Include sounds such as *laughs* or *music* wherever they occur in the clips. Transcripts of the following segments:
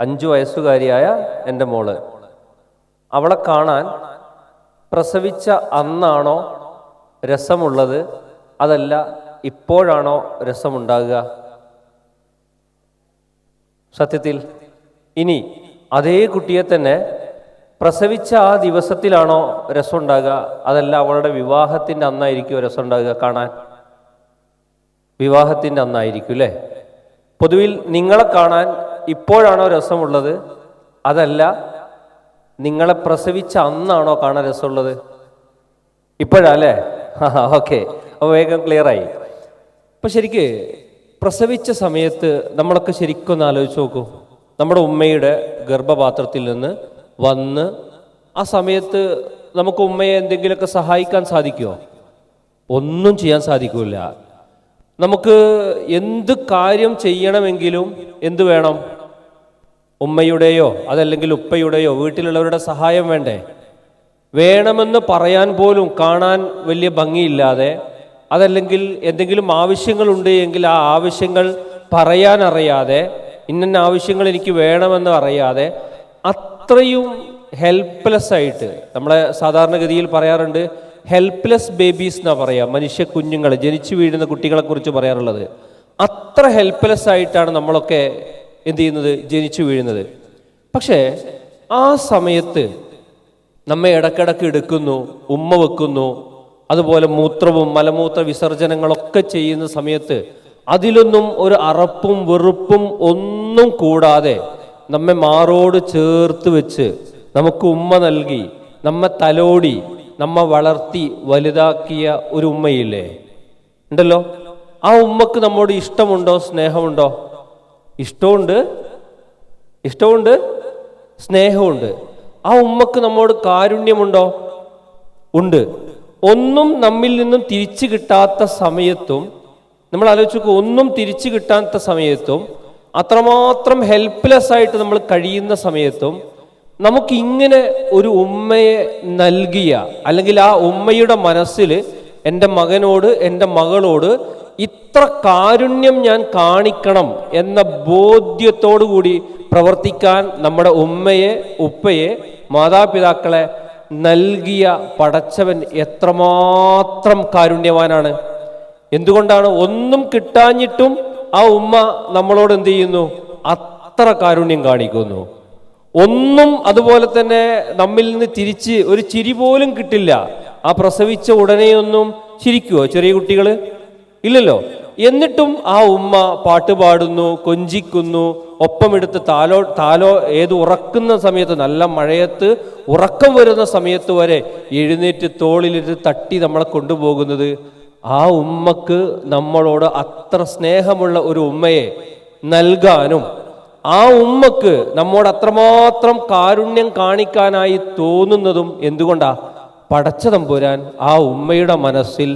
അഞ്ചു വയസ്സുകാരിയായ എന്റെ മോൾ. അവളെ കാണാൻ പ്രസവിച്ച അന്നാണോ രസമുള്ളത്? അതല്ല ഇപ്പോഴാണോ രസമുണ്ടാകുക? സത്യത്തിൽ ഇനി അതേ കുട്ടിയെ തന്നെ പ്രസവിച്ച ആ ദിവസത്തിലാണോ രസമുണ്ടാകുക? അതല്ല അവളുടെ വിവാഹത്തിന്റെ അന്നായിരിക്കുമോ രസമുണ്ടാകുക കാണാൻ? വിവാഹത്തിന്റെ അന്നായിരിക്കും അല്ലേ? പൊതുവിൽ നിങ്ങളെ കാണാൻ ഇപ്പോഴാണോ രസമുള്ളത്? അതല്ല നിങ്ങളെ പ്രസവിച്ച അന്നാണോ കാണാൻ രസമുള്ളത്? ഇപ്പോഴാ അല്ലേ *laughs* ഓക്കെ. അപ്പോൾ വേഗം ക്ലിയർ ആയി. അപ്പം ശരിക്ക് പ്രസവിച്ച സമയത്ത് നമ്മളൊക്കെ ശരിക്കൊന്ന് ആലോചിച്ച് നോക്കൂ. നമ്മുടെ ഉമ്മയുടെ ഗർഭപാത്രത്തിൽ നിന്ന് വന്ന് ആ സമയത്ത് നമുക്ക് ഉമ്മയെ എന്തെങ്കിലുമൊക്കെ സഹായിക്കാൻ സാധിക്കുമോ ഒന്നും ചെയ്യാൻ സാധിക്കില്ല നമുക്ക് എന്ത് കാര്യം ചെയ്യണമെങ്കിലും എന്ത് വേണം? ഉമ്മയുടെയോ അതല്ലെങ്കിൽ ഉപ്പയുടെയോ വീട്ടിലുള്ളവരുടെ സഹായം വേണ്ടേ? വേണമെന്ന് പറയാൻ പോലും കാണാൻ വലിയ ഭംഗിയില്ലാതെ അതല്ലെങ്കിൽ എന്തെങ്കിലും ആവശ്യങ്ങളുണ്ട് എങ്കിൽ ആ ആവശ്യങ്ങൾ പറയാൻ അറിയാതെ ഇന്ന ആവശ്യങ്ങൾ എനിക്ക് വേണമെന്ന് അറിയാതെ അത്രയും ഹെൽപ്ലെസ് ആയിട്ട് നമ്മളെ സാധാരണഗതിയിൽ പറയാറുണ്ട് ഹെൽപ്ലെസ് ബേബീസ് എന്നാ പറയാ മനുഷ്യ കുഞ്ഞുങ്ങൾ ജനിച്ചു വീഴുന്ന കുട്ടികളെക്കുറിച്ച് പറയാറുള്ളത്. അത്ര ഹെൽപ്ലെസ് ആയിട്ടാണ് നമ്മളൊക്കെ എന്ത് ചെയ്യുന്നത്? ജനിച്ചു വീഴുന്നത്. പക്ഷേ ആ സമയത്ത് നമ്മെ ഇടക്കിടക്ക് എടുക്കുന്നു ഉമ്മ വെക്കുന്നു അതുപോലെ മൂത്രവും മലമൂത്ര വിസർജനങ്ങളൊക്കെ ചെയ്യുന്ന സമയത്ത് അതിലൊന്നും ഒരു അറപ്പും വെറുപ്പും ഒന്നും കൂടാതെ നമ്മെ മാറോട് ചേർത്ത് വെച്ച് നമുക്ക് ഉമ്മ നൽകി നമ്മെ തലോടി നമ്മ വളർത്തി വലുതാക്കിയ ഒരു ഉമ്മയില്ലേ? ഉണ്ടല്ലോ? ആ ഉമ്മക്ക് നമ്മോട് ഇഷ്ടമുണ്ടോ സ്നേഹമുണ്ടോ? ഇഷ്ടമുണ്ട് ഇഷ്ടമുണ്ട് സ്നേഹമുണ്ട്. ആ ഉമ്മക്ക് നമ്മോട് കാരുണ്യമുണ്ടോ? ഉണ്ട്. ഒന്നും നമ്മിൽ നിന്നും തിരിച്ചു കിട്ടാത്ത സമയത്തും നമ്മൾ ആലോചിച്ചു ഒന്നും തിരിച്ചു കിട്ടാത്ത സമയത്തും അത്രമാത്രം ഹെൽപ്ലെസ് ആയിട്ട് നമ്മൾ കഴിയുന്ന സമയത്തും നമുക്ക് ഇങ്ങനെ ഒരു ഉമ്മയെ നൽകിയ അല്ലെങ്കിൽ ആ ഉമ്മയുടെ മനസ്സിൽ എന്റെ മകനോട് എന്റെ മകളോട് ഇത്ര കാരുണ്യം ഞാൻ കാണിക്കണം എന്ന ബോധ്യത്തോടു കൂടി പ്രവർത്തിക്കാൻ നമ്മുടെ ഉമ്മയെ ഉപ്പയെ മാതാപിതാക്കളെ നൽകിയ പടച്ചവൻ എത്രമാത്രം കാരുണ്യവാനാണ്. എന്തുകൊണ്ടാണ് ഒന്നും കിട്ടാഞ്ഞിട്ടും ആ ഉമ്മ നമ്മളോട് എന്ത് ചെയ്യുന്നു? അത്ര കാരുണ്യം കാണിക്കുന്നു. ഒന്നും അതുപോലെ തന്നെ നമ്മിൽ നിന്ന് തിരിച്ച് ഒരു ചിരി പോലും കിട്ടില്ല. ആ പ്രസവിച്ച ഉടനെയൊന്നും ചിരിക്കുവോ ചെറിയ കുട്ടികൾ ഇല്ലല്ലോ. എന്നിട്ടും ആ ഉമ്മ പാട്ട് പാടുന്നു കൊഞ്ചിക്കുന്നു ഒപ്പമെടുത്ത് താലോ താലോ ഏത് ഉറക്കുന്ന സമയത്ത് നല്ല മഴയത്ത് ഉറക്കം വരുന്ന സമയത്ത് വരെ എഴുന്നേറ്റ് തോളിലിട്ട് തട്ടി നമ്മളെ കൊണ്ടുപോകുന്നത്. ആ ഉമ്മക്ക് നമ്മളോട് അത്ര സ്നേഹമുള്ള ഒരു ഉമ്മയെ നൽകാനും ആ ഉമ്മക്ക് നമ്മോട് അത്രമാത്രം കാരുണ്യം കാണിക്കാനായി തോന്നുന്നതും എന്തുകൊണ്ടാ? പടച്ച തമ്പുരാൻ ആ ഉമ്മയുടെ മനസ്സിൽ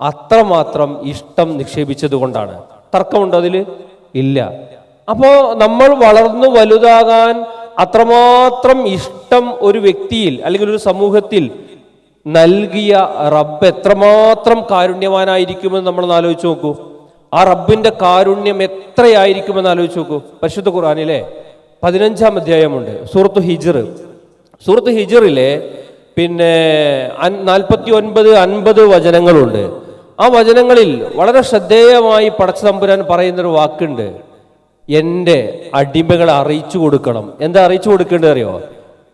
അത്രമാത്രം ഇഷ്ടം നിക്ഷേപിച്ചത് കൊണ്ടാണ് തർക്കമുണ്ടോ അതിൽ? ഇല്ല. അപ്പോ നമ്മൾ വളർന്നു വലുതാകാൻ അത്രമാത്രം ഇഷ്ടം ഒരു വ്യക്തിയിൽ അല്ലെങ്കിൽ ഒരു സമൂഹത്തിൽ നൽകിയ റബ്ബ് എത്രമാത്രം കാരുണ്യവാനായിരിക്കുമെന്ന് നമ്മൾ ആലോചിച്ച് നോക്കൂ. ആ റബ്ബിന്റെ കാരുണ്യം എത്രയായിരിക്കുമെന്ന് ആലോചിച്ച് നോക്കൂ. പരിശുദ്ധ ഖുറാനിലെ പതിനഞ്ചാം അധ്യായമുണ്ട്. സൂറത്ത് ഹിജർ. സൂറത്ത് ഹിജറിലെ പിന്നെ നാൽപ്പത്തി ഒൻപത് അൻപത് വചനങ്ങളുണ്ട്. ആ വചനങ്ങളിൽ വളരെ ശ്രദ്ധേയമായി പടച്ച തമ്പുരാൻ പറയുന്നൊരു വാക്കുണ്ട്. എന്റെ അടിമകളെ അറിയിച്ചു കൊടുക്കണം. എന്താ അറിയിച്ചു കൊടുക്കേണ്ടത് അറിയോ?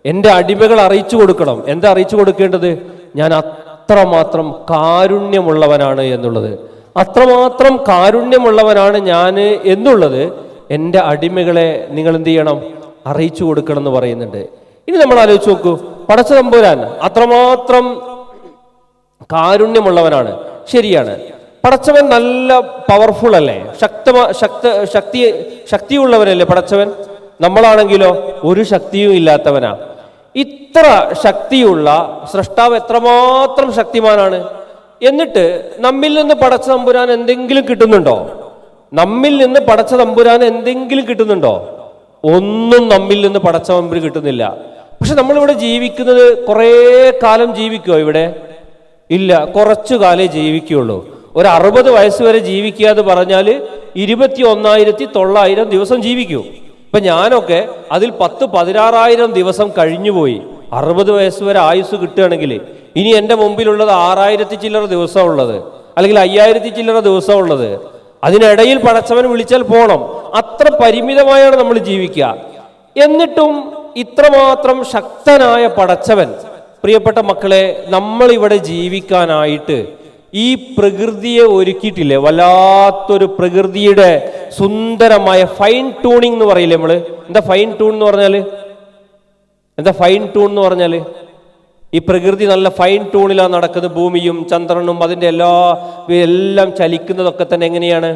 എന്റെ അടിമകളെ അറിയിച്ചു കൊടുക്കണം. എന്താ അറിയിച്ചു കൊടുക്കേണ്ടത്? ഞാൻ അത്രമാത്രം കാരുണ്യമുള്ളവനാണ് എന്നുള്ളത്. അത്രമാത്രം കാരുണ്യമുള്ളവനാണ് ഞാൻ എന്നുള്ളത് എന്റെ അടിമകളെ നിങ്ങൾ എന്ത് ചെയ്യണം? അറിയിച്ചു കൊടുക്കണം എന്ന് പറയുന്നുണ്ട്. ഇനി നമ്മൾ ആലോചിച്ച് നോക്കൂ. പടച്ച തമ്പുരാൻ അത്രമാത്രം കാരുണ്യമുള്ളവനാണ്. ശരിയാണ്. പടച്ചവൻ നല്ല പവർഫുൾ അല്ലേ? ശക്തമാ ശക്ത ശക്തി ശക്തിയുള്ളവനല്ലേ പടച്ചവൻ? നമ്മളാണെങ്കിലോ ഒരു ശക്തിയും ഇല്ലാത്തവനാ. ഇത്ര ശക്തിയുള്ള സൃഷ്ടാവ് എത്രമാത്രം ശക്തിമാനാണ്? എന്നിട്ട് നമ്മിൽ നിന്ന് പടച്ച തമ്പുരാൻ എന്തെങ്കിലും കിട്ടുന്നുണ്ടോ? നമ്മിൽ നിന്ന് പടച്ച തമ്പുരാൻ എന്തെങ്കിലും കിട്ടുന്നുണ്ടോ? ഒന്നും നമ്മിൽ നിന്ന് പടച്ച തമ്പുരാൻ കിട്ടുന്നില്ല. പക്ഷെ നമ്മളിവിടെ ജീവിക്കുന്നത് കുറേ കാലം ജീവിക്കുമോ ഇവിടെ? ഇല്ല കുറച്ചു കാലേ ജീവിക്കുകയുള്ളൂ. ഒരു അറുപത് വയസ്സ് വരെ ജീവിക്കുക എന്ന് പറഞ്ഞാൽ ഇരുപത്തി ഒന്നായിരത്തി തൊള്ളായിരം ദിവസം ജീവിക്കൂ. ഇപ്പൊ ഞാനൊക്കെ അതിൽ പത്ത് പതിനാറായിരം ദിവസം കഴിഞ്ഞുപോയി. അറുപത് വയസ്സ് വരെ ആയുസ് കിട്ടുകയാണെങ്കിൽ ഇനി എന്റെ മുമ്പിലുള്ളത് ആറായിരത്തി ചില്ലറ ദിവസം ഉള്ളത്. അല്ലെങ്കിൽ അയ്യായിരത്തി ചില്ലറ ദിവസം ഉള്ളത്. അതിനിടയിൽ പടച്ചവൻ വിളിച്ചാൽ പോകണം അത്ര പരിമിതമായാണ് നമ്മൾ ജീവിക്കുക. എന്നിട്ടും ഇത്രമാത്രം ശക്തനായ പടച്ചവൻ പ്രിയപ്പെട്ട മക്കളെ നമ്മളിവിടെ ജീവിക്കാനായിട്ട് ഈ പ്രകൃതിയെ ഒരുക്കിയിട്ടില്ലേ? വല്ലാത്തൊരു പ്രകൃതിയുടെ സുന്ദരമായ ഫൈൻ ട്യൂണിംഗ് എന്ന് പറയില്ലേ നമ്മൾ എന്താ ഫൈൻ ട്യൂൺ എന്ന് പറഞ്ഞാൽ എന്താ ഫൈൻ ട്യൂൺ എന്ന് പറഞ്ഞാൽ ഈ പ്രകൃതി നല്ല ഫൈൻ ട്യൂണിലാണ് നടക്കുന്നത് ഭൂമിയും ചന്ദ്രനും അതിന്റെ എല്ലാ എല്ലാം ചലിക്കുന്നതൊക്കെ തന്നെ എങ്ങനെയാണ്?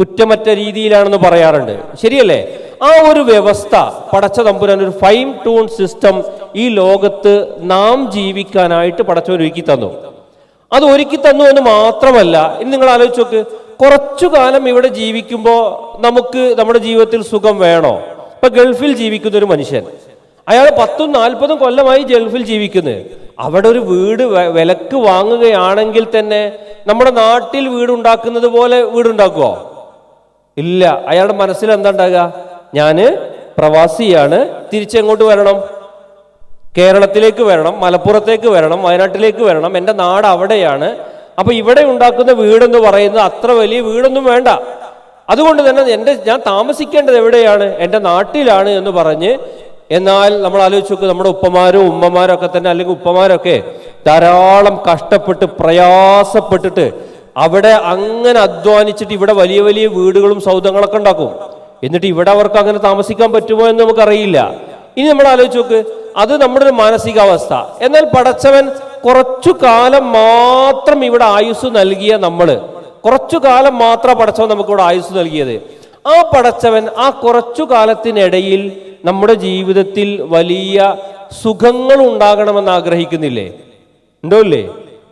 കുറ്റമറ്റ രീതിയിലാണെന്ന് പറയാറുണ്ട്. ശരിയല്ലേ? ആ ഒരു വ്യവസ്ഥ പടച്ച തമ്പുരാൻ ഒരു ഫൈൻ ടൂൺ സിസ്റ്റം ഈ ലോകത്ത് നാം ജീവിക്കാനായിട്ട് പടച്ചവൻ ഒരുക്കി തന്നു. അത് ഒരുക്കി തന്നു എന്ന് മാത്രമല്ല ഇനി നിങ്ങൾ ആലോചിച്ച് നോക്ക് കുറച്ചു കാലം ഇവിടെ ജീവിക്കുമ്പോൾ നമുക്ക് നമ്മുടെ ജീവിതത്തിൽ സുഖം വേണോ? ഇപ്പൊ ഗൾഫിൽ ജീവിക്കുന്ന ഒരു മനുഷ്യൻ. അയാൾ പത്തും നാൽപ്പതും കൊല്ലമായി ഗൾഫിൽ ജീവിക്കുന്നത് അവിടെ ഒരു വീട് വിലക്ക് വാങ്ങുകയാണെങ്കിൽ തന്നെ നമ്മുടെ നാട്ടിൽ വീടുണ്ടാക്കുന്നത് പോലെ വീടുണ്ടാക്കുവോ? ഇല്ല. അയാളുടെ മനസ്സിൽ എന്താ ഉണ്ടാകുക? ഞാൻ പ്രവാസിയാണ്. തിരിച്ചെങ്ങോട്ട് വരണം? കേരളത്തിലേക്ക് വരണം മലപ്പുറത്തേക്ക് വരണം വയനാട്ടിലേക്ക് വരണം. എന്റെ നാട് അവിടെയാണ്. അപ്പൊ ഇവിടെ ഉണ്ടാക്കുന്ന വീടെന്ന് പറയുന്നത് അത്ര വലിയ വീടൊന്നും വേണ്ട. അതുകൊണ്ട് തന്നെ എന്റെ ഞാൻ താമസിക്കേണ്ടത് എവിടെയാണ്? എന്റെ നാട്ടിലാണ് എന്ന് പറഞ്ഞ് എന്നാൽ നമ്മൾ ആലോചിച്ച് നോക്ക് നമ്മുടെ ഉപ്പമാരും ഉമ്മമാരും ഒക്കെ തന്നെ അല്ലെങ്കിൽ ഉപ്പമാരൊക്കെ ധാരാളം കഷ്ടപ്പെട്ട് പ്രയാസപ്പെട്ടിട്ട് അവിടെ അങ്ങനെ അധ്വാനിച്ചിട്ട് ഇവിടെ വലിയ വലിയ വീടുകളും സൗദങ്ങളൊക്കെ ഉണ്ടാക്കും. എന്നിട്ട് ഇവിടെ അവർക്ക് അങ്ങനെ താമസിക്കാൻ പറ്റുമോ എന്ന് നമുക്കറിയില്ല. ഇനി നമ്മൾ ആലോചിച്ച് നോക്ക് അത് നമ്മുടെ ഒരു മാനസികാവസ്ഥ. എന്നാൽ പടച്ചവൻ കുറച്ചു കാലം മാത്രം ഇവിടെ ആയുസ് നൽകിയ നമ്മൾ. കുറച്ചു കാലം മാത്രം പടച്ചവൻ നമുക്ക് ഇവിടെ ആയുസ് നൽകിയത്. ആ പടച്ചവൻ ആ കുറച്ചു കാലത്തിനിടയിൽ നമ്മുടെ ജീവിതത്തിൽ വലിയ സുഖങ്ങൾ ഉണ്ടാകണമെന്ന് ആഗ്രഹിക്കുന്നില്ലേ? ഉണ്ടോ ഇല്ലേ?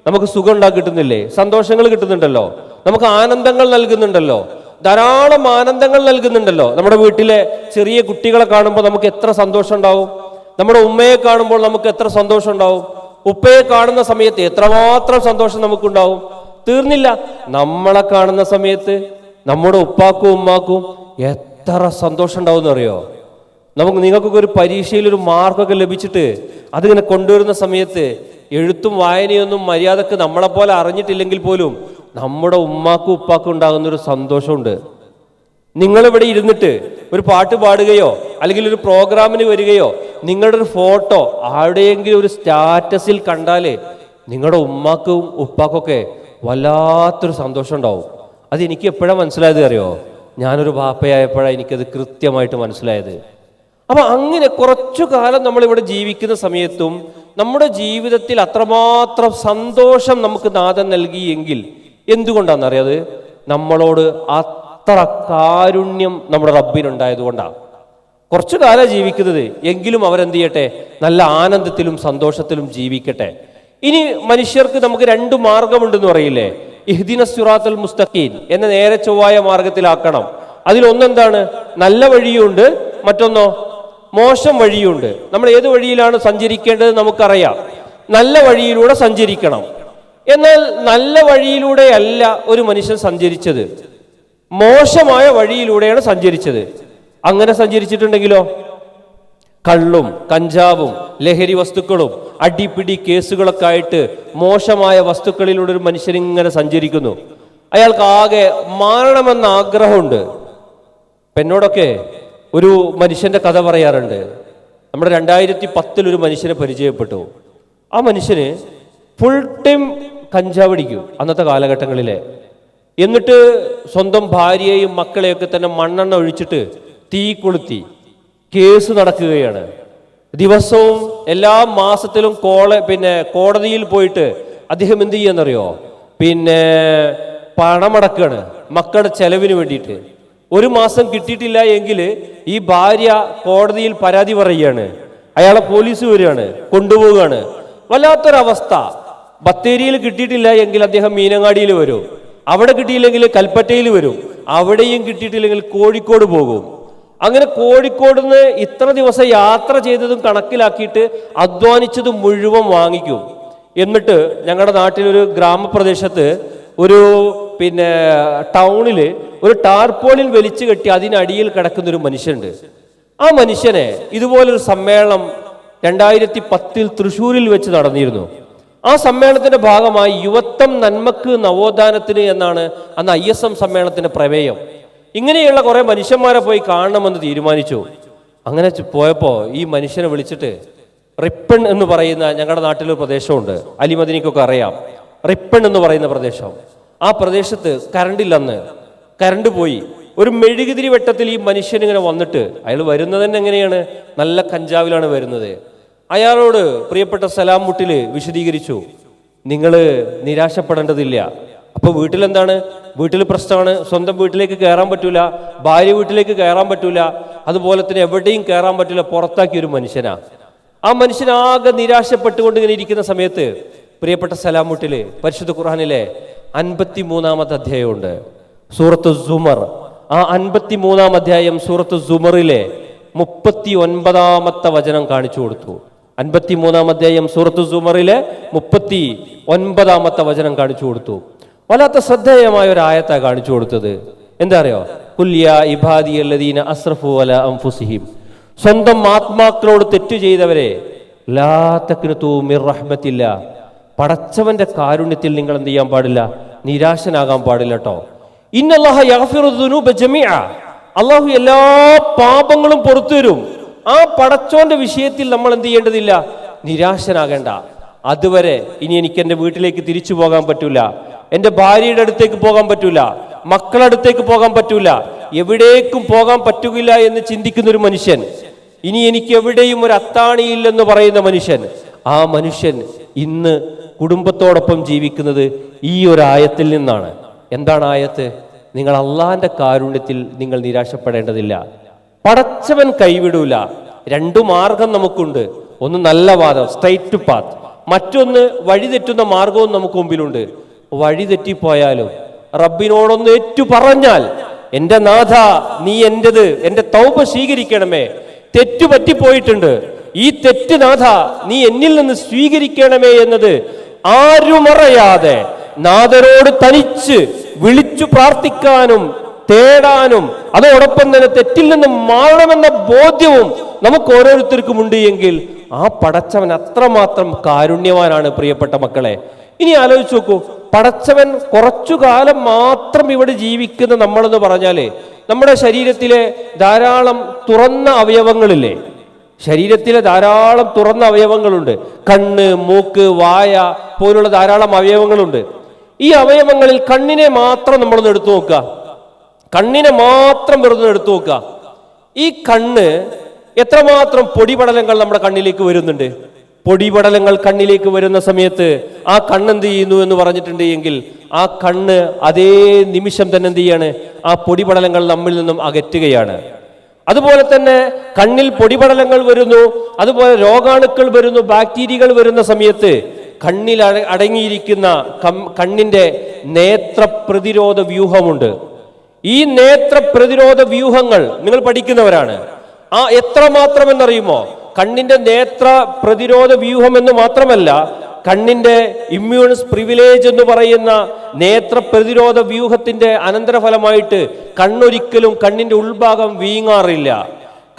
നമുക്ക് സുഖം കിട്ടുന്നില്ലേ? സന്തോഷങ്ങൾ കിട്ടുന്നുണ്ടല്ലോ. നമുക്ക് ആനന്ദങ്ങൾ നൽകുന്നുണ്ടല്ലോ. ധാരാളം ആനന്ദങ്ങൾ നൽകുന്നുണ്ടല്ലോ. നമ്മുടെ വീട്ടിലെ ചെറിയ കുട്ടികളെ കാണുമ്പോൾ നമുക്ക് എത്ര സന്തോഷം ഉണ്ടാവും? നമ്മുടെ ഉമ്മയെ കാണുമ്പോൾ നമുക്ക് എത്ര സന്തോഷം ഉണ്ടാവും? ഉപ്പയെ കാണുന്ന സമയത്ത് എത്രമാത്രം സന്തോഷം നമുക്കുണ്ടാവും? തീർന്നില്ല. നമ്മളെ കാണുന്ന സമയത്ത് നമ്മുടെ ഉപ്പാക്കും ഉമ്മാക്കും എത്ര സന്തോഷം ഉണ്ടാവും എന്നറിയോ നമുക്ക് നിങ്ങൾക്കൊക്കെ ഒരു പരീക്ഷയിൽ ഒരു മാർക്കൊക്കെ ലഭിച്ചിട്ട് അതിങ്ങനെ കൊണ്ടുവരുന്ന സമയത്ത് എഴുത്തും വായനയൊന്നും മര്യാദയ്ക്ക് നമ്മളെപ്പോലെ അറിഞ്ഞിട്ടില്ലെങ്കിൽ പോലും നമ്മുടെ ഉമ്മാക്കും ഉപ്പാക്കും ഉണ്ടാകുന്ന ഒരു സന്തോഷമുണ്ട്. നിങ്ങളിവിടെ ഇരുന്നിട്ട് ഒരു പാട്ട് പാടുകയോ അല്ലെങ്കിൽ ഒരു പ്രോഗ്രാമിന് വരികയോ നിങ്ങളുടെ ഒരു ഫോട്ടോ ആരുടെയെങ്കിലും ഒരു സ്റ്റാറ്റസിൽ കണ്ടാൽ നിങ്ങളുടെ ഉമ്മാക്കും ഉപ്പാക്കൊക്കെ വല്ലാത്തൊരു സന്തോഷം ഉണ്ടാവും അത് എനിക്ക് എപ്പോഴാണ് മനസ്സിലായത് അറിയോ? ഞാനൊരു ബാപ്പയായപ്പോഴാണ് എനിക്കത് കൃത്യമായിട്ട് മനസ്സിലായത്. അപ്പൊ അങ്ങനെ കുറച്ചു കാലം നമ്മളിവിടെ ജീവിക്കുന്ന സമയത്തും നമ്മുടെ ജീവിതത്തിൽ അത്രമാത്രം സന്തോഷം നമുക്ക് നാഥൻ നൽകിയെങ്കിൽ എന്തുകൊണ്ടാണെന്നറിയാത് നമ്മളോട് അത്ര കാരുണ്യം നമ്മുടെ റബ്ബിനുണ്ടായത് കൊണ്ടാണ് കുറച്ചു കാലം ജീവിക്കുന്നത്. എങ്കിലും അവരെന്ത് ചെയ്യട്ടെ? നല്ല ആനന്ദത്തിലും സന്തോഷത്തിലും ജീവിക്കട്ടെ. ഇനി മനുഷ്യർക്ക് നമുക്ക് രണ്ട് മാർഗമുണ്ടെന്ന് പറയില്ലേ? ഇഹ്ദിന സുറാത്തുൽ മുസ്തഖീൻ എന്ന നേരെ ചൊവ്വായ മാർഗത്തിലാക്കണം. അതിലൊന്നെന്താണ്? നല്ല വഴിയുണ്ട്. മറ്റൊന്നോ? മോശം വഴിയുണ്ട്. നമ്മൾ ഏത് വഴിയിലാണ് സഞ്ചരിക്കേണ്ടത് നമുക്കറിയാം. നല്ല വഴിയിലൂടെ സഞ്ചരിക്കണം. എന്നാൽ നല്ല വഴിയിലൂടെയല്ല ഒരു മനുഷ്യൻ സഞ്ചരിച്ചത്. മോശമായ വഴിയിലൂടെയാണ് സഞ്ചരിച്ചത്. അങ്ങനെ സഞ്ചരിച്ചിട്ടുണ്ടെങ്കിലോ? കള്ളും കഞ്ചാവും ലഹരി വസ്തുക്കളും അടിപിടി കേസുകളൊക്കെ ആയിട്ട് മോശമായ വസ്തുക്കളിലൂടെ ഒരു മനുഷ്യൻ ഇങ്ങനെ സഞ്ചരിക്കുന്നു. അയാൾക്ക് ആകെ മാറണമെന്ന ആഗ്രഹമുണ്ട്. എന്നോടൊക്കെ ഒരു മനുഷ്യന്റെ കഥ പറയാറുണ്ട്. നമ്മുടെ രണ്ടായിരത്തി പത്തിൽ ഒരു മനുഷ്യനെ പരിചയപ്പെട്ടു. ആ മനുഷ്യന് ഫുൾ ടൈം കഞ്ചാവ് അടിക്കും അന്നത്തെ കാലഘട്ടങ്ങളിലെ. എന്നിട്ട് സ്വന്തം ഭാര്യയെയും മക്കളെയൊക്കെ തന്നെ മണ്ണെണ്ണ ഒഴിച്ചിട്ട് തീ കൊളുത്തി കേസ് നടക്കുകയാണ്. ദിവസവും എല്ലാ മാസത്തിലും കോള പിന്നെ കോടതിയിൽ പോയിട്ട് അദ്ദേഹം എന്ത് ചെയ്യാന്നറിയോ? പിന്നെ പണമടക്കാണ് മക്കളുടെ ചെലവിന് വേണ്ടിയിട്ട്. ഒരു മാസം കിട്ടിയിട്ടില്ല എങ്കിൽ ഈ ഭാര്യ കോടതിയിൽ പരാതി പറയുകയാണ്. അയാളെ പോലീസ് വരികയാണ് കൊണ്ടുപോവുകയാണ്. വല്ലാത്തൊരവസ്ഥ. ബത്തേരിയിൽ കിട്ടിയിട്ടില്ല എങ്കിൽ അദ്ദേഹം മീനങ്ങാടിയിൽ വരും. അവിടെ കിട്ടിയില്ലെങ്കിൽ കൽപ്പറ്റയിൽ വരും. അവിടെയും കിട്ടിയിട്ടില്ലെങ്കിൽ കോഴിക്കോട് പോകും. അങ്ങനെ കോഴിക്കോട് നിന്ന് ഇത്ര ദിവസം യാത്ര ചെയ്തതും കണക്കിലാക്കിയിട്ട് അധ്വാനിച്ചതും മുഴുവൻ വാങ്ങിക്കും. എന്നിട്ട് ഞങ്ങളുടെ നാട്ടിലൊരു ഗ്രാമപ്രദേശത്ത് ഒരു പിന്നെ ടൗണിൽ ഒരു ടാർപോളിൽ വലിച്ചു കെട്ടി അതിനടിയിൽ കിടക്കുന്ന ഒരു മനുഷ്യനുണ്ട്. ആ മനുഷ്യനെ ഇതുപോലൊരു സമ്മേളനം രണ്ടായിരത്തി പത്തിൽ തൃശ്ശൂരിൽ വെച്ച് നടന്നിരുന്നു. ആ സമ്മേളനത്തിന്റെ ഭാഗമായി യുവത്വം നന്മക്ക് നവോത്ഥാനത്തിന് എന്നാണ് അന്ന് ഐ എസ് എം സമ്മേളനത്തിന്റെ പ്രമേയം. ഇങ്ങനെയുള്ള കുറെ മനുഷ്യന്മാരെ പോയി കാണണമെന്ന് തീരുമാനിച്ചു. അങ്ങനെ പോയപ്പോൾ പോയപ്പോ ഈ മനുഷ്യനെ വിളിച്ചിട്ട് റിപ്പൺ എന്ന് പറയുന്ന ഞങ്ങളുടെ നാട്ടിലൊരു പ്രദേശമുണ്ട്. അലിമദിനിക്കൊക്കെ അറിയാം. റിപ്പൺ എന്ന് പറയുന്ന പ്രദേശം. ആ പ്രദേശത്ത് കറണ്ട് ഇല്ലെന്ന്. കറണ്ട് പോയി. ഒരു മെഴുകുതിരി വെട്ടത്തിൽ ഈ മനുഷ്യൻ ഇങ്ങനെ വന്നിട്ട് അയാൾ വരുന്നത് തന്നെ എങ്ങനെയാണ്? നല്ല കഞ്ചാവിലാണ് വരുന്നത്. അയാളോട് പ്രിയപ്പെട്ട സലാം മുട്ടിൽ വിശദീകരിച്ചു. നിങ്ങൾ നിരാശപ്പെടേണ്ടതില്ല. അപ്പോൾ വീട്ടിലെന്താണ്? വീട്ടിൽ പ്രശ്നമാണ്. സ്വന്തം വീട്ടിലേക്ക് കയറാൻ പറ്റൂല. ഭാര്യ വീട്ടിലേക്ക് കയറാൻ പറ്റൂല. അതുപോലെ തന്നെ എവിടെയും കയറാൻ പറ്റൂല. പുറത്താക്കിയ ഒരു മനുഷ്യനാ. ആ മനുഷ്യനാകെ നിരാശപ്പെട്ടുകൊണ്ട് ഇങ്ങനെ ഇരിക്കുന്ന സമയത്ത് പ്രിയപ്പെട്ട സലാമുട്ടിൽ പരിശുദ്ധ ഖുർഹാനിലെ അൻപത്തി മൂന്നാമത്തെ അധ്യായമുണ്ട്. സൂറത്ത് സുമർ. ആ അൻപത്തി മൂന്നാം അധ്യായം സൂറത്ത് സുമറിലെ മുപ്പത്തി ഒൻപതാമത്തെ വചനം കാണിച്ചു കൊടുത്തു. അൻപത്തി മൂന്നാം അധ്യായം സൂറത്ത് സുമറിലെ മുപ്പത്തി ഒൻപതാമത്തെ വചനം കാണിച്ചു കൊടുത്തു. വല്ലാത്ത ശ്രദ്ധേയമായ ഒരു ആയത്താണ് കാണിച്ചു കൊടുത്തത്. എന്താ അറിയോ? കുല്യ ഇബാദി അല്ലദീന അസ്രഫു അല അംഫുസിഹിം സ്വന്തം ആത്മാക്കളോട് തെറ്റു ചെയ്തവരെ ലാ തക്നതു മിർ റഹ്മത്തില്ല. പടച്ചവന്റെ കാരുണ്യത്തിൽ നിങ്ങൾ എന്ത് ചെയ്യാൻ പാടില്ല? നിരാശനാകാൻ പാടില്ല കേട്ടോ അള്ളാഹു എല്ലാ പാപങ്ങളും പുറത്തു വരും ആ പടച്ചോന്റെ വിഷയത്തിൽ നമ്മൾ എന്ത് ചെയ്യേണ്ടതില്ല? നിരാശനാകേണ്ട. അതുവരെ ഇനി എനിക്ക് എന്റെ വീട്ടിലേക്ക് തിരിച്ചു പോകാൻ പറ്റൂല. എന്റെ ഭാര്യയുടെ അടുത്തേക്ക് പോകാൻ പറ്റൂല. മക്കളുടെ അടുത്തേക്ക് പോകാൻ പറ്റൂല. എവിടേക്കും പോകാൻ പറ്റുകയില്ല എന്ന് ചിന്തിക്കുന്ന ഒരു മനുഷ്യൻ. ഇനി എനിക്ക് എവിടെയും ഒരു അത്താണിയില്ലെന്ന് പറയുന്ന മനുഷ്യൻ. ആ മനുഷ്യൻ ഇന്ന് കുടുംബത്തോടൊപ്പം ജീവിക്കുന്നത് ഈ ഒരു ആയത്തിൽ നിന്നാണ്. എന്താണ് ആയത്ത്? നിങ്ങൾ അള്ളാന്റെ കാരുണ്യത്തിൽ നിങ്ങൾ നിരാശപ്പെടേണ്ടതില്ല. പടച്ചവൻ കൈവിടൂല. രണ്ടു മാർഗം നമുക്കുണ്ട്. ഒന്ന് നല്ല വാദം സ്ട്രൈറ്റ് പാത്ത് മറ്റൊന്ന് വഴിതെറ്റുന്ന മാർഗവും നമുക്ക് മുമ്പിലുണ്ട്. വഴിതെറ്റിപ്പോയാലും റബ്ബിനോടൊന്ന് ഏറ്റു പറഞ്ഞാൽ എന്റെ നാഥ നീ എന്റേത് എന്റെ തൗപ സ്വീകരിക്കണമേ. തെറ്റു പറ്റിപ്പോയിട്ടുണ്ട്. ഈ തെറ്റ് നാഥ നീ എന്നിൽ നിന്ന് സ്വീകരിക്കണമേ എന്നത് ആരുമറിയാതെ നാഥനോട് തനിച്ച് വിളിച്ചു പ്രാർത്ഥിക്കാനും തേടാനും അതോടൊപ്പം തന്നെ തെറ്റിൽ നിന്ന് മാറണമെന്ന ബോധ്യവും നമുക്ക് ഓരോരുത്തർക്കും ഉണ്ട് എങ്കിൽ ആ പടച്ചവൻ അത്രമാത്രം കാരുണ്യവാനാണ് പ്രിയപ്പെട്ട മക്കളെ. ഇനി ആലോചിച്ച് നോക്കൂ. പടച്ചവൻ കുറച്ചു കാലം മാത്രം ഇവിടെ ജീവിക്കുന്ന നമ്മളെന്ന് പറഞ്ഞാൽ നമ്മുടെ ശരീരത്തിലെ ധാരാളം തുറന്ന അവയവങ്ങളില്ലേ ശരീരത്തിലെ ധാരാളം തുറന്ന അവയവങ്ങളുണ്ട്. കണ്ണ് മൂക്ക് വായ പോലുള്ള ധാരാളം അവയവങ്ങളുണ്ട്. ഈ അവയവങ്ങളിൽ കണ്ണിനെ മാത്രം നമ്മളൊന്ന് എടുത്തു നോക്കുക. കണ്ണിനെ മാത്രം വെറുതെ എടുത്തു നോക്കുക. ഈ കണ്ണ് എത്രമാത്രം പൊടിപടലങ്ങൾ നമ്മുടെ കണ്ണിലേക്ക് വരുന്നുണ്ട്? പൊടിപടലങ്ങൾ കണ്ണിലേക്ക് വരുന്ന സമയത്ത് ആ കണ്ണെന്ത് ചെയ്യുന്നു എന്ന് പറഞ്ഞിട്ടുണ്ട് എങ്കിൽ ആ കണ്ണ് അതേ നിമിഷം തന്നെ എന്ത് ചെയ്യാണ്? ആ പൊടിപടലങ്ങൾ നമ്മിൽ നിന്നും അകറ്റുകയാണ്. അതുപോലെ തന്നെ കണ്ണിൽ പൊടിപടലങ്ങൾ വരുന്നു അതുപോലെ രോഗാണുക്കൾ വരുന്നു ബാക്ടീരിയകൾ വരുന്ന സമയത്ത് കണ്ണിൽ അടങ്ങിയിരിക്കുന്ന കണ്ണിന്റെ നേത്ര പ്രതിരോധ വ്യൂഹമുണ്ട്. ഈ നേത്ര പ്രതിരോധ വ്യൂഹങ്ങൾ നിങ്ങൾ പഠിക്കുന്നവരാണ്. ആ എത്രമാത്രം എന്നറിയുമോ കണ്ണിന്റെ നേത്ര പ്രതിരോധ വ്യൂഹം എന്ന് മാത്രമല്ല കണ്ണിന്റെ ഇമ്മ്യൂൺസ് പ്രിവിലേജ് എന്ന് പറയുന്ന നേത്ര പ്രതിരോധ വ്യൂഹത്തിന്റെ അനന്തരഫലമായിട്ട് കണ്ണൊരിക്കലും കണ്ണിന്റെ ഉൾഭാഗം വീങ്ങാറില്ല.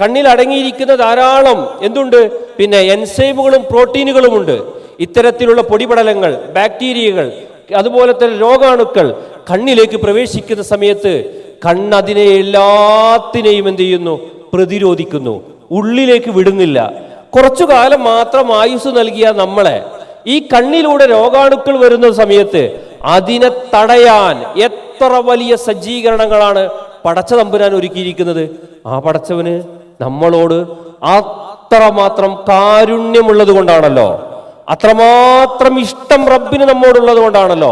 കണ്ണിൽ അടങ്ങിയിരിക്കുന്ന ധാരാളം എന്തുണ്ട്? പിന്നെ എൻസൈമുകളും പ്രോട്ടീനുകളുമുണ്ട്. ഇത്തരത്തിലുള്ള പൊടിപടലങ്ങൾ ബാക്ടീരിയകൾ അതുപോലെ തന്നെ രോഗാണുക്കൾ കണ്ണിലേക്ക് പ്രവേശിക്കുന്ന സമയത്ത് കണ്ണതിനെ എല്ലാത്തിനെയും എന്ത് ചെയ്യുന്നു? പ്രതിരോധിക്കുന്നു. ഉള്ളിലേക്ക് വിടുന്നില്ല. കുറച്ചു കാലം മാത്രം ആയുസ് നൽകിയ നമ്മളെ ഈ കണ്ണിലൂടെ രോഗാണുക്കൾ വരുന്ന സമയത്ത് അതിനെ തടയാൻ എത്ര വലിയ സജ്ജീകരണങ്ങളാണ് പടച്ച തമ്പുരാൻ ഒരുക്കിയിരിക്കുന്നത്? ആ പടച്ചവന് നമ്മളോട് അത്രമാത്രം കാരുണ്യമുള്ളത് കൊണ്ടാണല്ലോ. അത്രമാത്രം ഇഷ്ടം റബ്ബിന് നമ്മോടുള്ളത് കൊണ്ടാണല്ലോ.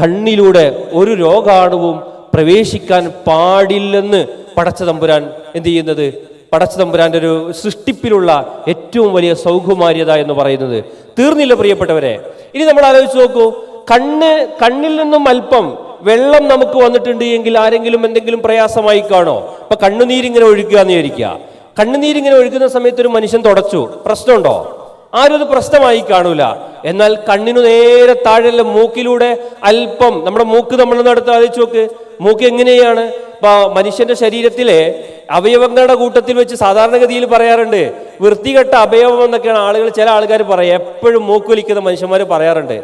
കണ്ണിലൂടെ ഒരു രോഗാണുവും പ്രവേശിക്കാൻ പാടില്ലെന്ന് പടച്ച തമ്പുരാൻ എന്ത് ചെയ്യുന്നത്? പടച്ച തമ്പുരാന്റെ ഒരു സൃഷ്ടിപ്പിലുള്ള ഏറ്റവും വലിയ സൗകുമാര്യത എന്ന് പറയുന്നത്. തീർന്നില്ല പ്രിയപ്പെട്ടവരെ. ഇനി നമ്മൾ ആലോചിച്ച് നോക്കൂ. കണ്ണ് കണ്ണിൽ നിന്നും അല്പം വെള്ളം നമുക്ക് വന്നിട്ടുണ്ട് എങ്കിൽ ആരെങ്കിലും എന്തെങ്കിലും പ്രയാസമായി കാണോ? അപ്പൊ കണ്ണുനീരിങ്ങനെ ഒഴുക്കുക എന്ന് വിചാരിക്കുക. കണ്ണുനീരിങ്ങനെ ഒഴുകുന്ന സമയത്ത് ഒരു മനുഷ്യൻ തുടച്ചു. പ്രശ്നമുണ്ടോ? ആരും അത് പ്രശ്നമായി കാണൂല. എന്നാൽ കണ്ണിനു നേരെ താഴെ മൂക്കിലൂടെ അല്പം നമ്മുടെ മൂക്ക് നമ്മൾ നടത്ത് ആലോചിച്ച് നോക്ക്. മൂക്ക് എങ്ങനെയാണ്? മനുഷ്യന്റെ ശരീരത്തിലെ അവയവങ്ങളുടെ കൂട്ടത്തിൽ വെച്ച് സാധാരണഗതിയിൽ പറയാറുണ്ട് വൃത്തികെട്ട അവയവം എന്നൊക്കെയാണ് ആളുകൾ ചില ആൾക്കാർ പറയുക എപ്പോഴും മൂക്ക് വലിക്കുന്ന മനുഷ്യന്മാർ പറയാറുണ്ട്.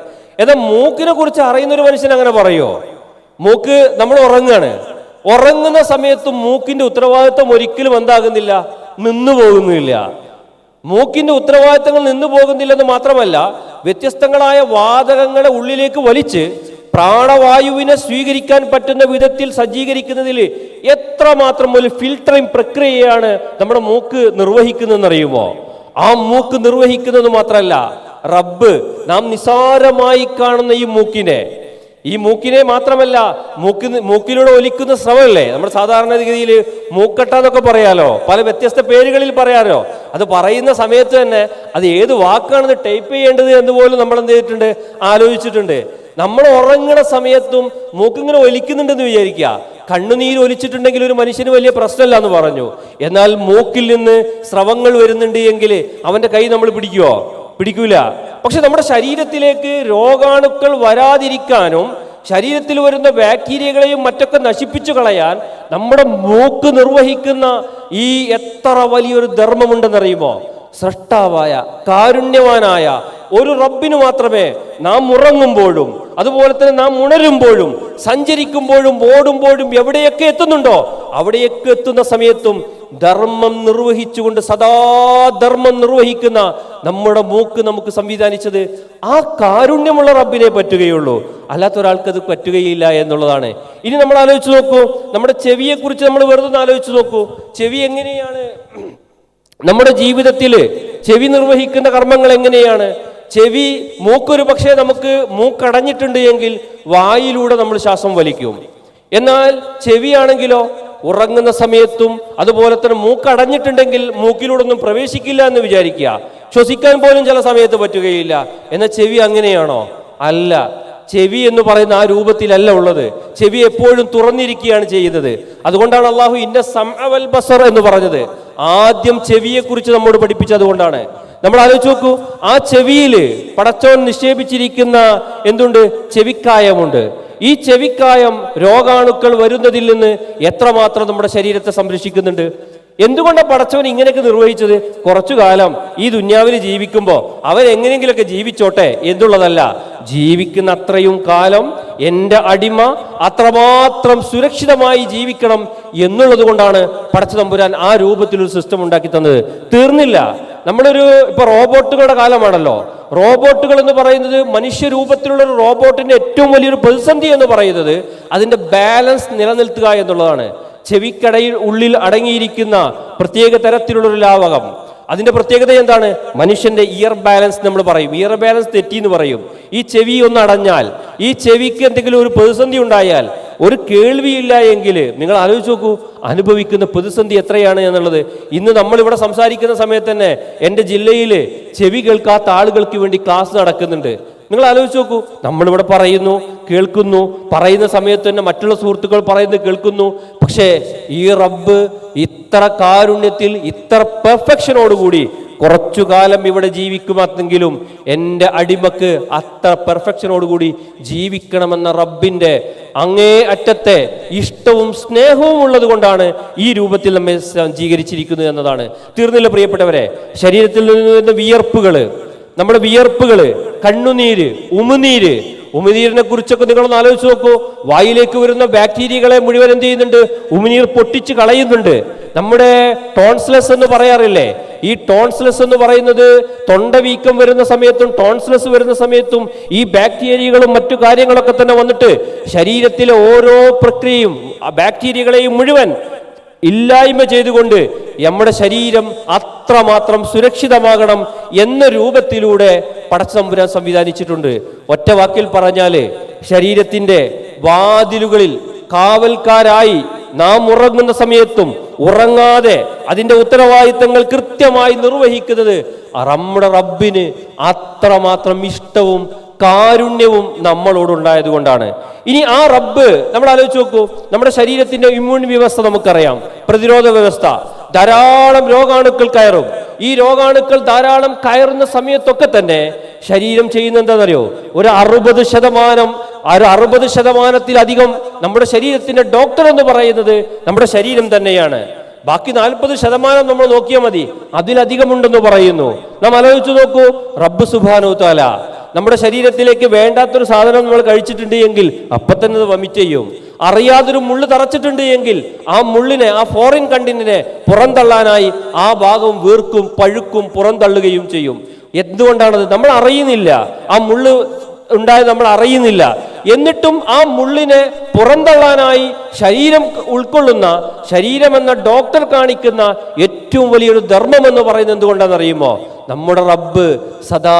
എന്നാൽ മൂക്കിനെ കുറിച്ച് അറിയുന്ന ഒരു മനുഷ്യൻ അങ്ങനെ പറയുമോ മൂക്ക് നമ്മൾ ഉറങ്ങുകയാണ് ഉറങ്ങുന്ന സമയത്ത് മൂക്കിന്റെ ഉത്തരവാദിത്വം ഒരിക്കലും എന്താകുന്നില്ല? നിന്നു പോകുന്നില്ല മൂക്കിന്റെ ഉത്തരവാദിത്തങ്ങൾ നിന്നു പോകുന്നില്ലെന്ന് മാത്രമല്ല വ്യത്യസ്തങ്ങളായ വാതകങ്ങളെ ഉള്ളിലേക്ക് വലിച്ച് പ്രാണവായുവിനെ സ്വീകരിക്കാൻ പറ്റുന്ന വിധത്തിൽ സജ്ജീകരിക്കുന്നതിൽ എത്രമാത്രം ഒരു ഫിൽട്ടറിംഗ് പ്രക്രിയയാണ് നമ്മുടെ മൂക്ക് നിർവഹിക്കുന്നതെന്നറിയുമോ? ആ മൂക്ക് നിർവഹിക്കുന്നത് മാത്രമല്ല റബ്ബ് നാം നിസാരമായി കാണുന്ന ഈ മൂക്കിനെ ഈ മൂക്കിനെ മാത്രമല്ല മൂക്കി മൂക്കിലൂടെ ഒലിക്കുന്ന സ്രവമല്ലേ? നമ്മുടെ സാധാരണഗതിയിൽ മൂക്കട്ട എന്നൊക്കെ പറയാലോ പല വ്യത്യസ്ത പേരുകളിൽ പറയാലോ. അത് പറയുന്ന സമയത്ത് തന്നെ അത് ഏത് വാക്കാണെന്ന് ടൈപ്പ് ചെയ്യേണ്ടത് എന്ന് പോലും നമ്മൾ എന്ത് ചെയ്തിട്ടുണ്ട്? ആലോചിച്ചിട്ടുണ്ട്. നമ്മൾ ഉറങ്ങണ സമയത്തും മൂക്കിങ്ങനെ ഒലിക്കുന്നുണ്ടെന്ന് വിചാരിക്കുക. കണ്ണുനീര് ഒലിച്ചിട്ടുണ്ടെങ്കിൽ ഒരു മനുഷ്യന് വലിയ പ്രശ്നമല്ല എന്ന് പറഞ്ഞു. എന്നാൽ മൂക്കിൽ നിന്ന് സ്രവങ്ങൾ വരുന്നുണ്ട് എങ്കിൽ അവന്റെ കൈ നമ്മൾ പിടിക്കുവോ? പിടിക്കൂല. പക്ഷെ നമ്മുടെ ശരീരത്തിലേക്ക് രോഗാണുക്കൾ വരാതിരിക്കാനും ശരീരത്തിൽ വരുന്ന ബാക്ടീരിയകളെയും മറ്റൊക്കെ നശിപ്പിച്ചു കളയാൻ നമ്മുടെ മൂക്ക് നിർവഹിക്കുന്ന ഈ എത്ര വലിയൊരു ധർമ്മമുണ്ടെന്നറിയുമോ? സൃഷ്ടാവായ കാരുണ്യവാനായ ഒരു റബ്ബിന് മാത്രമേ നാം ഉറങ്ങുമ്പോഴും അതുപോലെ തന്നെ നാം ഉണരുമ്പോഴും സഞ്ചരിക്കുമ്പോഴും ഓടുമ്പോഴും എവിടെയൊക്കെ എത്തുന്നുണ്ടോ അവിടെയൊക്കെ എത്തുന്ന സമയത്തും ധർമ്മം നിർവഹിച്ചുകൊണ്ട് സദാ ധർമ്മം നിർവഹിക്കുന്ന നമ്മുടെ മൂക്ക് നമുക്ക് സംവിധാനിച്ചത് ആ കാരുണ്യമുള്ള റബ്ബിനെ പറ്റുകയുള്ളൂ. അല്ലാത്ത ഒരാൾക്ക് അത് പറ്റുകയില്ല എന്നുള്ളതാണ്. ഇനി നമ്മൾ ആലോചിച്ച് നോക്കൂ നമ്മുടെ ചെവിയെ കുറിച്ച് നമ്മൾ വെറുതെ ആലോചിച്ച് നോക്കൂ. ചെവി എങ്ങനെയാണ്? നമ്മുടെ ജീവിതത്തിൽ ചെവി നിർവഹിക്കുന്ന കർമ്മങ്ങൾ എങ്ങനെയാണ്? ചെവി മൂക്കൊരു പക്ഷേ നമുക്ക് മൂക്കടഞ്ഞിട്ടുണ്ട് എങ്കിൽ വായിലൂടെ നമ്മൾ ശ്വാസം വലിക്കും. എന്നാൽ ചെവിയാണെങ്കിലോ ഉറങ്ങുന്ന സമയത്തും അതുപോലെ തന്നെ മൂക്കടഞ്ഞിട്ടുണ്ടെങ്കിൽ മൂക്കിലൂടെ ഒന്നും പ്രവേശിക്കില്ല എന്ന് വിചാരിക്കുക. ശ്വസിക്കാൻ പോലും ചില സമയത്ത് പറ്റുകയില്ല. എന്നാൽ ചെവി അങ്ങനെയാണോ? അല്ല. ചെവി എന്ന് പറയുന്ന ആ രൂപത്തിലല്ല ഉള്ളത്. ചെവി എപ്പോഴും തുറന്നിരിക്കുകയാണ് ചെയ്യുന്നത്. അതുകൊണ്ടാണ് അള്ളാഹു ഇന്ന സമവൽ ബസർ എന്ന് പറഞ്ഞത്. ആദ്യം ചെവിയെ കുറിച്ച് നമ്മോട് പഠിപ്പിച്ചതുകൊണ്ടാണ്. നമ്മൾ ആലോചിച്ച് നോക്കൂ ആ ചെവിയിൽ പടച്ചോൻ നിക്ഷേപിച്ചിരിക്കുന്ന എന്തുണ്ട്? ചെവിക്കായമുണ്ട്. ഈ ചെവിക്കായം രോഗാണുക്കൾ വരുന്നതിൽ നിന്ന് എത്രമാത്രം നമ്മുടെ ശരീരത്തെ സംരക്ഷിക്കുന്നുണ്ട്? എന്തുകൊണ്ടാണ് പടച്ചവൻ ഇങ്ങനെയൊക്കെ നിർവഹിച്ചത്? കുറച്ചു കാലം ഈ ദുന്യാവിൽ ജീവിക്കുമ്പോൾ അവൻ എങ്ങനെയെങ്കിലുമൊക്കെ ജീവിച്ചോട്ടെ എന്നുള്ളതല്ല ജീവിക്കുന്ന അത്രയും കാലം എന്റെ അടിമ അത്രമാത്രം സുരക്ഷിതമായി ജീവിക്കണം എന്നുള്ളത് കൊണ്ടാണ് പടച്ചു തമ്പുരാൻ ആ രൂപത്തിലൊരു സിസ്റ്റം ഉണ്ടാക്കി തന്നത്. തീർന്നില്ല. നമ്മളൊരു ഇപ്പൊ റോബോട്ടുകളുടെ കാലമാണല്ലോ. റോബോട്ടുകൾ എന്ന് പറയുന്നത് മനുഷ്യരൂപത്തിലുള്ള ഒരു റോബോട്ടിന്റെ ഏറ്റവും വലിയൊരു പ്രതിസന്ധി എന്ന് പറയുന്നത് അതിന്റെ ബാലൻസ് നിലനിർത്തുക എന്നുള്ളതാണ്. ചെവിക്കടയിൽ ഉള്ളിൽ അടങ്ങിയിരിക്കുന്ന പ്രത്യേക തരത്തിലുള്ളൊരു ലാവകം. അതിന്റെ പ്രത്യേകത എന്താണ്? മനുഷ്യന്റെ ഇയർ ബാലൻസ് നമ്മൾ പറയും. ഇയർ ബാലൻസ് തെറ്റി എന്ന് പറയും. ഈ ചെവി ഒന്ന് അടഞ്ഞാൽ ഈ ചെവിക്ക് എന്തെങ്കിലും ഒരു പ്രതിസന്ധി ഉണ്ടായാൽ ഒരു കേൾവിയില്ല എങ്കിൽ നിങ്ങൾ ആലോചിച്ച് നോക്കൂ അനുഭവിക്കുന്ന പ്രതിസന്ധി എത്രയാണ് എന്നുള്ളത്. ഇന്ന് നമ്മളിവിടെ സംസാരിക്കുന്ന സമയത്ത് തന്നെ എന്റെ ജില്ലയിൽ ചെവി കേൾക്കാത്ത ആളുകൾക്ക് വേണ്ടി ക്ലാസ് നടക്കുന്നുണ്ട്. നിങ്ങൾ ആലോചിച്ച് നോക്കൂ. നമ്മളിവിടെ പറയുന്നു കേൾക്കുന്നു പറയുന്ന സമയത്ത് തന്നെ മറ്റുള്ള സുഹൃത്തുക്കൾ പറയുന്നു കേൾക്കുന്നു. പക്ഷേ ഈ റബ്ബ് ഇത്ര കാരുണ്യത്തിൽ ഇത്ര പെർഫെക്ഷനോടുകൂടി കുറച്ചു കാലം ഇവിടെ ജീവിക്കുമെങ്കിലും എന്റെ അടിമക്ക് അത്ര പെർഫെക്ഷനോടുകൂടി ജീവിക്കണമെന്ന റബ്ബിന്റെ അങ്ങേ അറ്റത്തെ ഇഷ്ടവും സ്നേഹവും ഉള്ളത് കൊണ്ടാണ് ഈ രൂപത്തിൽ നമ്മെ സജ്ജീകരിച്ചിരിക്കുന്നത് എന്നതാണ്. തീർന്നില്ല പ്രിയപ്പെട്ടവരെ ശരീരത്തിൽ നിന്ന് വരുന്ന വിയർപ്പുകൾ നമ്മുടെ വിയർപ്പുകൾ കണ്ണുനീര് ഉമിനീര്. ഉമിനീരിനെ കുറിച്ചൊക്കെ നിങ്ങളൊന്ന് ആലോചിച്ച് നോക്കൂ. വായിലേക്ക് വരുന്ന ബാക്ടീരിയകളെ മുഴുവൻ എന്ത് ചെയ്യുന്നുണ്ട്? ഉമിനീർ പൊട്ടിച്ച് കളയുന്നുണ്ട്. നമ്മുടെ ടോൺസ്ലെസ് എന്ന് പറയാറില്ലേ? ഈ ടോൺസ്ലെസ് എന്ന് പറയുന്നത് തൊണ്ടവീക്കം വരുന്ന സമയത്തും ടോൺസ്ലെസ് വരുന്ന സമയത്തും ഈ ബാക്ടീരിയകളും മറ്റു കാര്യങ്ങളൊക്കെ തന്നെ വന്നിട്ട് ശരീരത്തിലെ ഓരോ പ്രക്രിയയും ബാക്ടീരിയകളെയും മുഴുവൻ ഇല്ലായ്മ ചെയ്തുകൊണ്ട് നമ്മുടെ ശരീരം അത്രമാത്രം സുരക്ഷിതമാകണം എന്ന രൂപത്തിലൂടെ പടച്ചതമ്പുരാൻ സംവിധാനിച്ചിട്ടുണ്ട്. ഒറ്റ വാക്കിൽ പറഞ്ഞാൽ ശരീരത്തിന്റെ വാതിലുകളിൽ കാവൽക്കാരായി നാം ഉറങ്ങുന്ന സമയത്തും ഉറങ്ങാതെ അതിന്റെ ഉത്തരവാദിത്തങ്ങൾ കൃത്യമായി നിർവഹിക്കുന്നത് നമ്മുടെ റബ്ബിന് അത്രമാത്രം ഇഷ്ടവും കാരുണ്യവും നമ്മളോടുണ്ടായത് കൊണ്ടാണ്. ഇനി ആ റബ്ബ് നമ്മൾ ആലോചിച്ച് നോക്കൂ നമ്മുടെ ശരീരത്തിന്റെ ഇമ്മ്യൂൺ വ്യവസ്ഥ നമുക്കറിയാം. പ്രതിരോധ വ്യവസ്ഥ. ധാരാളം രോഗാണുക്കൾ കയറും. ഈ രോഗാണുക്കൾ ധാരാളം കയറുന്ന സമയത്തൊക്കെ തന്നെ ശരീരം ചെയ്യുന്ന എന്താണെന്നറിയോ? ഒരു അറുപത് ശതമാനം ഒരു അറുപത് ശതമാനത്തിലധികം നമ്മുടെ ശരീരത്തിന്റെ ഡോക്ടർ എന്ന് പറയുന്നത് നമ്മുടെ ശരീരം തന്നെയാണ്. ബാക്കി നാൽപ്പത് ശതമാനം നമ്മൾ നോക്കിയാൽ മതി. അതിലധികം അതിലധികമുണ്ടെന്ന് പറയുന്നു. നാം ആലോചിച്ചു നോക്കൂ റബ്ബ് സുബാനു താല നമ്മുടെ ശരീരത്തിലേക്ക് വേണ്ടാത്തൊരു സാധനം നമ്മൾ കഴിച്ചിട്ടുണ്ട് എങ്കിൽ അപ്പം തന്നെ അത് വമിറ്റ് ചെയ്യും. അറിയാതൊരു മുള്ളു തറച്ചിട്ടുണ്ട് എങ്കിൽ ആ മുള്ളിനെ ആ ഫോറിൻ കണ്ടിനെ പുറന്തള്ളാനായി ആ ഭാഗം വീർക്കും പഴുക്കും പുറന്തള്ളുകയും ചെയ്യും. എന്തുകൊണ്ടാണത്? നമ്മൾ അറിയുന്നില്ല. ആ മുള്ള് ഉണ്ടായത് നമ്മൾ അറിയുന്നില്ല. എന്നിട്ടും ആ മുള്ളിനെ പുറന്തള്ളാനായി ശരീരം ഉൾക്കൊള്ളുന്ന ശരീരമെന്ന ഡോക്ടർ കാണിക്കുന്ന ഏറ്റവും വലിയൊരു ധർമ്മം എന്ന് പറയുന്നത് എന്തുകൊണ്ടാണെന്ന് അറിയുമോ നമ്മുടെ റബ്ബ് സദാ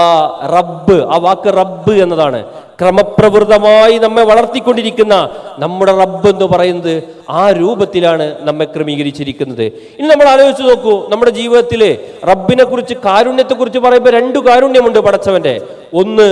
റബ്ബ് ആ വാക്ക് റബ്ബ് എന്നതാണ്. ക്രമപ്രവൃതമായി നമ്മെ വളർത്തിക്കൊണ്ടിരിക്കുന്ന നമ്മുടെ റബ്ബ് എന്ന് പറയുന്നത് ആ രൂപത്തിലാണ് നമ്മെ ക്രമീകരിച്ചിരിക്കുന്നത്. ഇനി നമ്മൾ ആലോചിച്ച് നോക്കൂ നമ്മുടെ ജീവിതത്തിൽ റബ്ബിനെ കുറിച്ച് കാരുണ്യത്തെ കുറിച്ച് പറയുമ്പോൾ രണ്ടു കാരുണ്യമുണ്ട് പടച്ചവന്റെ ഒന്ന്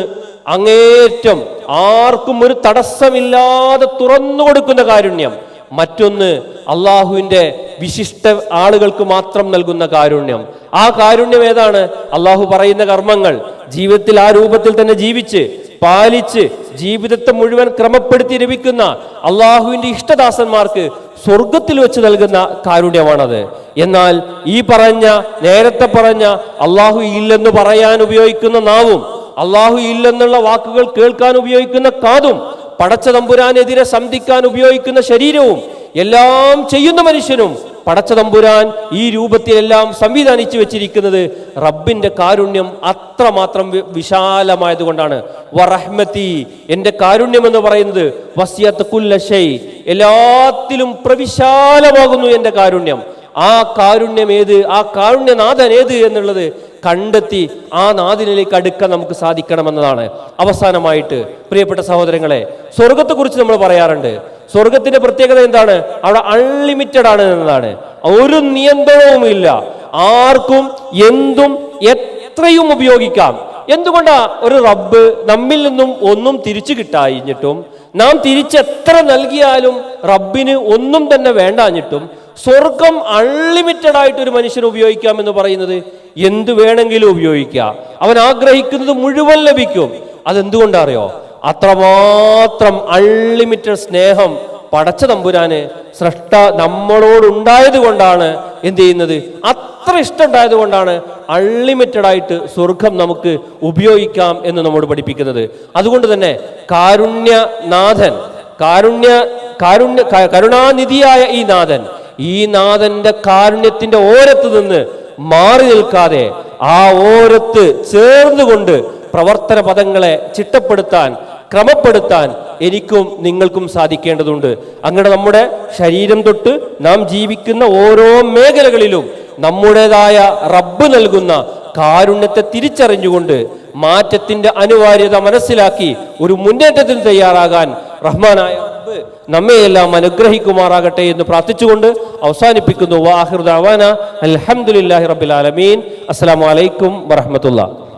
അങ്ങേറ്റം ആർക്കും ഒരു തടസ്സമില്ലാതെ തുറന്നു കൊടുക്കുന്ന കാരുണ്യം. മറ്റൊന്ന് അള്ളാഹുവിന്റെ വിശിഷ്ട ആളുകൾക്ക് മാത്രം നൽകുന്ന കാരുണ്യം. ആ കാരുണ്യം ഏതാണ്? അള്ളാഹു പറയുന്ന കർമ്മങ്ങൾ ജീവിതത്തിൽ ആ രൂപത്തിൽ തന്നെ ജീവിച്ച് പാലിച്ച് ജീവിതത്തെ മുഴുവൻ ക്രമപ്പെടുത്തി ലഭിക്കുന്ന അള്ളാഹുവിന്റെ ഇഷ്ടദാസന്മാർക്ക് സ്വർഗത്തിൽ വെച്ച് നൽകുന്ന കാരുണ്യമാണത്. എന്നാൽ ഈ പറഞ്ഞ നേരത്തെ പറഞ്ഞ അള്ളാഹു ഇല്ലെന്ന് പറയാൻ ഉപയോഗിക്കുന്ന നാവും അള്ളാഹു ഇല്ലെന്നുള്ള വാക്കുകൾ കേൾക്കാൻ ഉപയോഗിക്കുന്ന കാതും പടച്ച തമ്പുരാനെതിരെ സന്ധിക്കാൻ ഉപയോഗിക്കുന്ന ശരീരവും എല്ലാം ചെയ്യുന്ന മനുഷ്യനും പടച്ച തമ്പുരാൻ ഈ രൂപത്തിലെല്ലാം സംവിധാനിച്ചു വെച്ചിരിക്കുന്നത് റബ്ബിന്റെ കാരുണ്യം അത്രമാത്രം വിശാലമായതുകൊണ്ടാണ്. വറഹ്മത്തി എന്റെ കാരുണ്യം എന്ന് പറയുന്നത് വസിയത്ത് കുല്ലശൈ എല്ലാത്തിലും പ്രവിശാലമാകുന്നു എന്റെ കാരുണ്യം. ആ കാരുണ്യം ഏത് ആ കാരുണ്യനാഥൻ ഏത് എന്നുള്ളത് കണ്ടെത്തി ആ നാദിനിലേക്ക് അടുക്കാൻ നമുക്ക് സാധിക്കണമെന്നതാണ്. അവസാനമായിട്ട് പ്രിയപ്പെട്ട സഹോദരങ്ങളെ സ്വർഗത്തെക്കുറിച്ച് നമ്മൾ പറയാറുണ്ട്. സ്വർഗത്തിന്റെ പ്രത്യേകത എന്താണ്? അവിടെ അൺലിമിറ്റഡ് ആണ് എന്നതാണ്. ഒരു നിയന്ത്രണവുമില്ല ആർക്കും എന്തും എത്രയും ഉപയോഗിക്കാം. എന്തുകൊണ്ടാ ഒരു റബ്ബ് നമ്മിൽ നിന്നും ഒന്നും തിരിച്ചു കിട്ടാഞ്ഞിട്ടും നാം തിരിച്ചെത്ര നൽകിയാലും റബ്ബിന് ഒന്നും തന്നെ വേണ്ടാഞ്ഞിട്ടും സ്വർഗം അൺലിമിറ്റഡ് ആയിട്ട് ഒരു മനുഷ്യന് ഉപയോഗിക്കാം എന്ന് പറയുന്നത് എന്ത് വേണമെങ്കിലും ഉപയോഗിക്കാം. അവൻ ആഗ്രഹിക്കുന്നത് മുഴുവൻ ലഭിക്കും. അതെന്തുകൊണ്ടാ അറിയോ അത്രമാത്രം അൺലിമിറ്റഡ് സ്നേഹം പടച്ച തമ്പുരാന് സൃഷ്ട നമ്മളോടുണ്ടായത് കൊണ്ടാണ് എന്ത് ചെയ്യുന്നത്? അത്ര ഇഷ്ടം ഉണ്ടായത് കൊണ്ടാണ് അൺലിമിറ്റഡ് ആയിട്ട് സ്വർഗം നമുക്ക് ഉപയോഗിക്കാം എന്ന് നമ്മോട് പഠിപ്പിക്കുന്നത്. അതുകൊണ്ട് തന്നെ കാരുണ്യനാഥൻ കാരുണ്യ കാരുണ്യ കരുണാനിധിയായ ഈ നാഥൻ ഈ നാഥന്റെ കാരുണ്യത്തിന്റെ ഓരത്ത് നിന്ന് മാറി നിൽക്കാതെ ആ ഓരത്ത് ചേർന്നുകൊണ്ട് പ്രവർത്തന പദങ്ങളെ ചിട്ടപ്പെടുത്താൻ ക്രമപ്പെടുത്താൻ എനിക്കും നിങ്ങൾക്കും സാധിക്കേണ്ടതുണ്ട്. അങ്ങനെ നമ്മുടെ ശരീരം തൊട്ട് നാം ജീവിക്കുന്ന ഓരോ മേഖലകളിലും നമ്മുടേതായ റബ്ബ് നൽകുന്ന കാരുണ്യത്തെ തിരിച്ചറിഞ്ഞുകൊണ്ട് മാറ്റത്തിന്റെ അനിവാര്യത മനസ്സിലാക്കി ഒരു മുന്നേറ്റത്തിന് തയ്യാറാകാൻ റഹ്മാനായ റബ്ബ് നമ്മയെല്ലാം അനുഗ്രഹിക്കുമാറാകട്ടെ എന്ന് പ്രാർത്ഥിച്ചുകൊണ്ട് അവസാനിപ്പിക്കുന്നു. വാഹിർ ദഅവാന അൽഹംദുലില്ലാഹി റബ്ബിൽ ആലമീൻ. വറഹ്മത്തുള്ളാഹി.